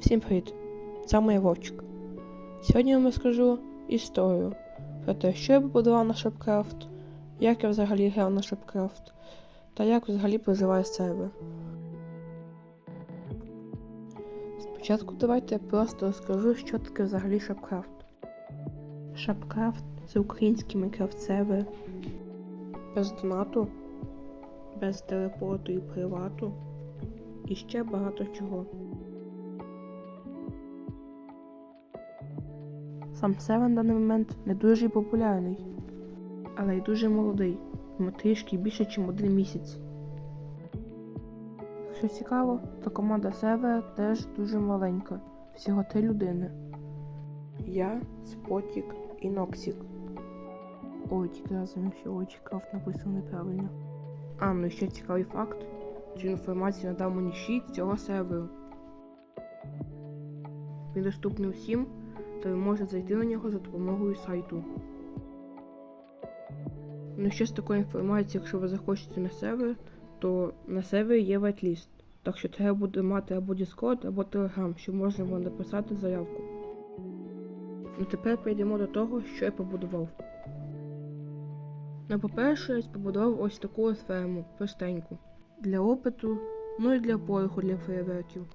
Всім привіт! Це моя Вовчик. Сьогодні я вам розкажу історію про те, що я побудував на Шопкрафт, як я взагалі грав на Шопкрафт, та як взагалі проживає сервер. Спочатку давайте я просто розкажу, що таке взагалі Шопкрафт. Шопкрафт це український Майнкрафт сервер без донату, без телепорту і привату і ще багато чого. Сам сервер на даний момент не дуже популярний, але й дуже молодий, йому трішки більше, ніж один місяць. Якщо цікаво, то команда сервера теж дуже маленька, всього три людини. Я, Спотік і Ноксік. Ой, тільки разом ще очі крафт написано неправильно. А, ну і ще цікавий факт. Цю інформацію надав мені щит цього серверу. Він доступний усім, та ви можете зайти на нього за допомогою сайту. Ну ще з такої інформації, якщо ви захочете на сервер, то на сервері є вайтліст. Так що треба буде мати або Discord, або Telegram, щоб можна було написати заявку. Ну тепер перейдемо до того, що я побудував. Ну, по-перше, я побудував ось таку ферму, простеньку. Для опиту, ну і для пороху для фейерверків.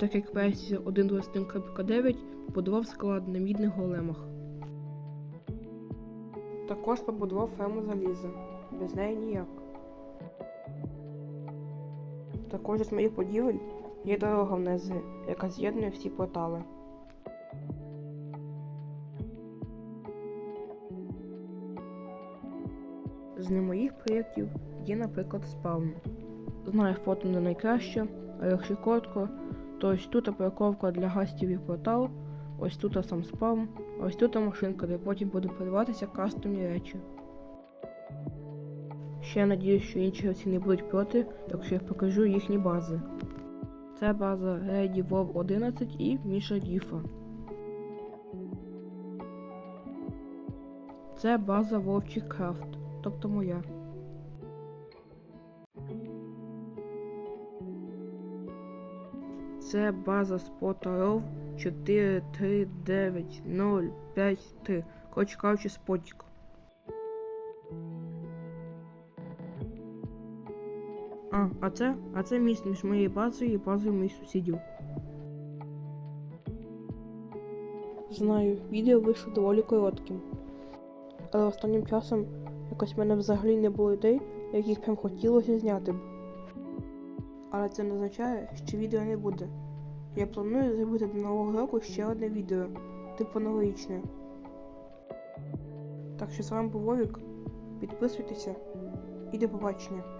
Так як версія 1.21.9 побудував склад на мідних големах. Також побудував ферму заліза. Без неї ніяк. Також з моїх будівель є дорога внизи, яка з'єднує всі портали. З не моїх проєктів є, наприклад, спавн. Знаю, фото не найкраще, але якщо коротко, то ось тут парковка для гастів і портал, ось тут сам спавн, а ось тут машинка, де потім буде продаватися кастомні речі. Ще я надіюсь, що інші гравці не будуть проти, якщо я покажу їхні бази. Це база Ready WoW 11 і Міша Діфа. Це база Вовчий Крафт, тобто моя. Це база спотаров 43905 Коротше кажучи, спотік. А, а це? А це міст між моєю базою і базою моїх сусідів. Знаю, відео вийшло доволі коротким. Але останнім часом якось в мене взагалі не було ідей, яких прям хотілося зняти б. Але це не означає, що відео не буде. Я планую зробити до нового року ще одне відео, типу новорічне. Так що з вами був Вовік. Підписуйтеся і до побачення.